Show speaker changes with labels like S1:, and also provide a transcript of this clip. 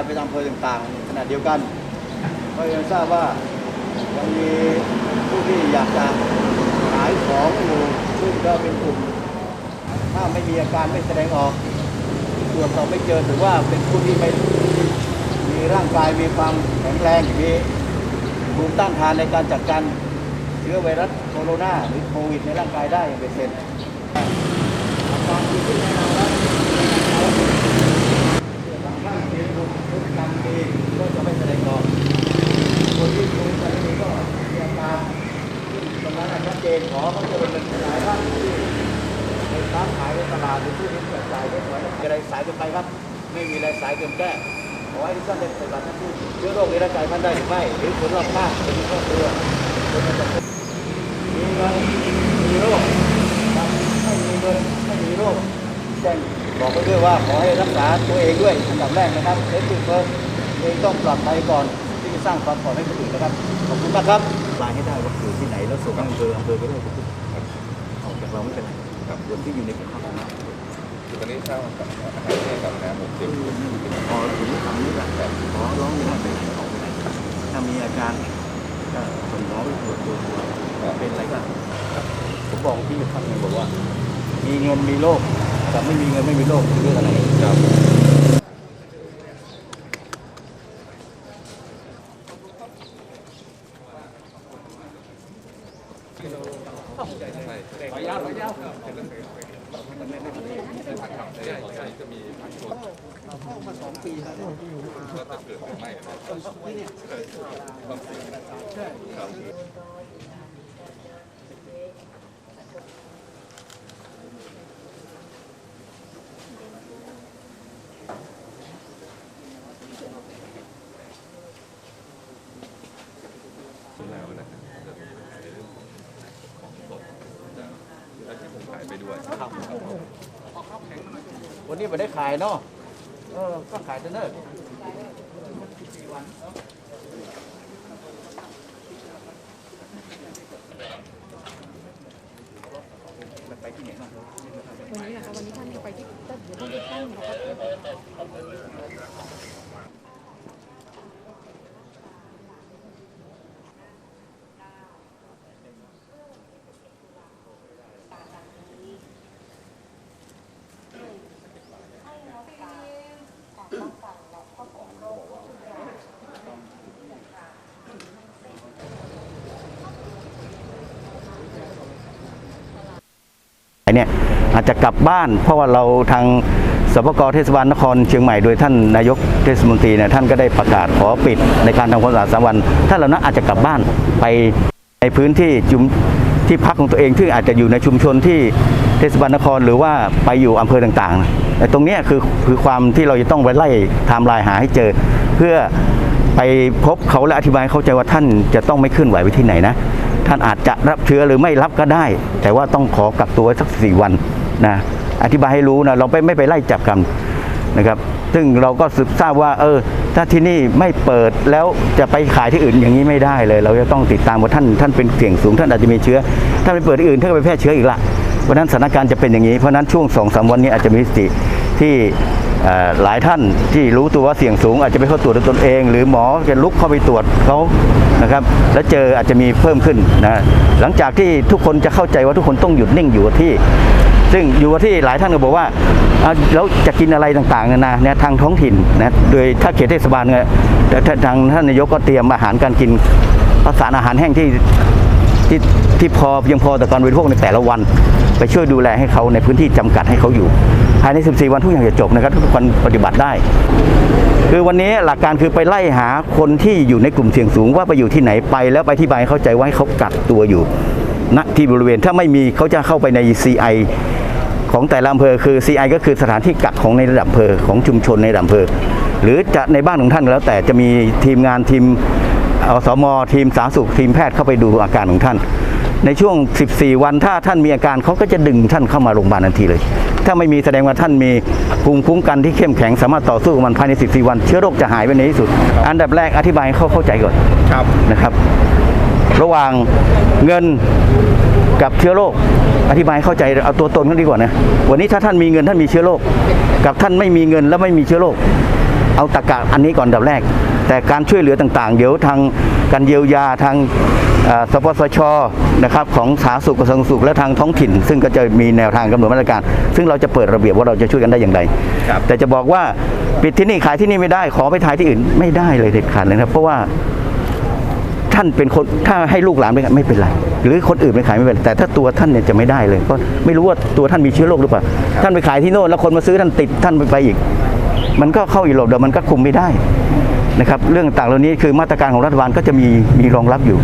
S1: ายไปตามอำเภอต่างๆขณะเดียวกันก็ยังทราบว่ายังมีผู้ที่อยากจะขายของอยู่ซึ่งก็เป็นกลุ่ม ถ้าไม่มีอาการไม่แสดงออกตรวจสอบไม่เจอถือว่าเป็นผู้ที่ไม่มีร่างกายมีความแข็งแรงมีภูมิต้านทานในการจัดการเชื้อไวรัสโคโรนาหรือโควิดในร่างกายได้อย่างเป็นเซนอาการดีขึ้นแน่นอนครับบางท่านเรียนรู้พฤติกรรมดีก็จะไม่แสดงออกคนที่มีพฤติกรรมดีก็มีอาการตรงนั้นนะชัดเจนขอ เขาจะเป็นหลายท่านที่ในค้าขายในตลาดหรือผู้ที่เปิดจ่ายได้สวยนะอะไรสายเกินไปครับ ไม่มีอะไรสายเกินแก้ขอให้ทุกท่านได้ปฏิบัติหน้าที่เชื้อโรคในร่างกายท่านได้หรือไม่หรือคนรอบข้างคนที่ครอบครัวคนในสังคมมีเงินมีโรคไม่มีเงินไม่มีโรคแจ้งบอกไปด้วยว่าขอให้รักษาตัวเองด้วยอันดับแรกนะครับเซฟตี้เฟิร์สเองต้องปลอดภัยก่อน สร้างความปลอดภัยให้คนอื่นนะครับ ขอบคุณมากครับรายให้ได้ว่าอยู่ที่ไหนแล้วส่งให้อำเภออำเภอก็ได้ออกจากเราไม่เป็นไรครับส่วนที่อยู่ในกระเป๋า
S2: ตอนนี้สร้างอาหารให้กับน้ำหมกเต็ม
S1: พอถึงทำนี่แหละแต่ขอร้องไม่ได้ไปไหนออกไปไหนถ้ามีอาการก็ส่งหมอไปตรวจตัวเป็นอะไรก็ผมบอกพี่ท่านหนึงบอกว่า มีเงินมีโรคกับไม่มีเงินไม่มีโรคคือเรื่องอะไร
S2: ครับ ขออนุญาตขออนุญาตใช่ใช่จะมีพันคนก็ถ้าเกิดไม่ครับแล้วนะครับในเรื่องของของสดจะแล้วที่ผมขาย ไปด้วยครับ
S1: วันนี้ไม่ได้ขายเนาะเออก็ขายเถอะเนอะไปที่ไหนบ้าง
S3: วันนี้นะคะวันนี้ท่านจะไปที่ต้นที่เลือกตั้งนะคะ
S1: เนี่ยอาจจะกลับบ้าน เพราะว่าเราทางสปกเทศบาลนครเชียงใหม่โดยท่านนายกเทศมนตรีเนี่ยท่านก็ได้ประกาศขอปิดในการทำความสะอาดสามวันถ้าเรานะอาจจะกลับบ้านไปในพื้นที่จุมที่พักของตัวเองที่อาจจะอยู่ในชุมชนที่เทศบาลนครหรือว่าไปอยู่อำเภอต่างๆแต่ตรงเนี้ยคือคือความที่เราจะต้องไปไล่ไทม์ไลน์หาให้เจอ เพื่อไปพบเขาและอธิบายเข้าใจว่าท่านจะต้องไม่เคลื่อนไหวไปที่ไหนนะ ท่านอาจจะรับเชื้อหรือไม่รับก็ได้ แต่ว่าต้องขอกักตัวสักสี่วันนะอธิบายให้รู้นะเราไม่ไม่ไปไล่จับกันนะครับ ซึ่งเราก็สืบทราบว่า เออ ถ้าที่นี่ไม่เปิดแล้วจะไปขายที่อื่นอย่างนี้ไม่ได้เลย เราจะต้องติดตามว่าท่านท่านเป็นเสี่ยงสูงท่านอาจจะมีเชื้อถ้าไปเปิดที่อื่นท่านก็ไปแพร่เชื้ออีกละเพราะนั้นสถานการณ์จะเป็นอย่างนี้เพราะนั้นช่วงสองสามวันนี้อาจจะมีสติที่ หลายท่านที่รู้ตัวว่าเสี่ยงสูง อาจจะไปเข้าตรวจด้วยตนเอง หรือหมอจะลุกเข้าไปตรวจเขานะครับ แล้วเจออาจจะมีเพิ่มขึ้นนะหลังจากที่ทุกคนจะเข้าใจว่าทุกคนต้องหยุดนิ่งอยู่กับที่ ซึ่งอยู่กับที่หลายท่านก็บอกว่าแล้วจะกินอะไรต่างๆนานาเนี่ยทางท้องถิ่นนะโดยถ้าเขตเทศบาลเนี่ยทางท่านนายกก็เตรียมอาหารการกินประสานอาหารแห้งที่ที่ที่พอเพียงพอต่อการบริโภคในแต่ละวัน ไปช่วยดูแลให้เขาในพื้นที่จำกัดให้เขาอยู่ ภายใน 14 วันทุกอย่างจะจบนะครับทุกคนปฏิบัติได้ คือวันนี้หลักการคือไปไล่หาคนที่อยู่ในกลุ่มเสี่ยงสูงว่าไปอยู่ที่ไหนไป แล้วไปที่บเข้าใจว่าให้เขากักตัวอยู่ณที่บริเวณถ้าไม่มีเขาจะเข้าไปใน CI ของแต่ละอำเภอคือ CI ก็คือสถานที่กักของในระดับอำเภอของชุมชนในระดับอำเภอ หรือจะในบ้านของท่านแล้วแต่จะมีทีมงานทีมอสมทีมสาธารณสุขทีมแพทย์เข้าไปดูอาการของท่าน ในช่วง 14 วันถ้าท่านมีอาการเขาก็จะดึงท่านเข้ามาโรงพยาบาลทันทีเลย ถ้าไม่มีแสดงว่าท่านมีภูมิคุ้มกันที่เข้มแข็งสามารถต่อสู้กับมันภายใน 14 วัน เชื้อโรคจะหายไปในที่สุด อันดับแรกอธิบายให้เขาเข้าใจก่อน
S2: ครับ
S1: นะครับ ระหว่างเงินกับเชื้อโรคอธิบายให้เข้าใจเอาตัวตนกันดีกว่านะวันนี้ถ้าท่านมีเงินท่านมีเชื้อโรคกับท่านไม่มีเงินแล้วไม่มีเชื้อโรคเอาตะกะอันนี้ก่อนอันดับแรก แต่การช่วยเหลือต่างๆ เดี๋ยวทาง การเยียวยาทางเอ่อสปสชนะครับของสาธารณสุขกระทรวงสุขและทางท้องถิ่น ซึ่งก็จะมีแนวทางกำหนดมาตรการ ซึ่งเราจะเปิดระเบียบว่าเราจะช่วยกันได้อย่างไร
S2: ครับ
S1: แต่จะบอกว่าปิดที่นี่ขายที่นี่ไม่ได้ขอไปขายที่อื่นไม่ได้เลยเด็ดขาดเลยนะเพราะว่าท่านเป็นคนถ้าให้ลูกหลานไปขายไม่เป็นไร หรือคนอื่นไปขายไม่เป็นไรแต่ถ้าตัวท่านเนี่ยจะไม่ได้เลยเพราะไม่รู้ว่าตัวท่านมีเชื้อโรคหรือเปล่าท่านไปขายที่โน่นแล้วคนมาซื้อท่านติดท่านไปไปอีก มันก็เข้าอีหลบเดี๋ยวมันก็คุมไม่ได้ นะครับเรื่องต่างเหล่านี้คือมาตรการของรัฐบาลก็จะมีมีรองรับอยู่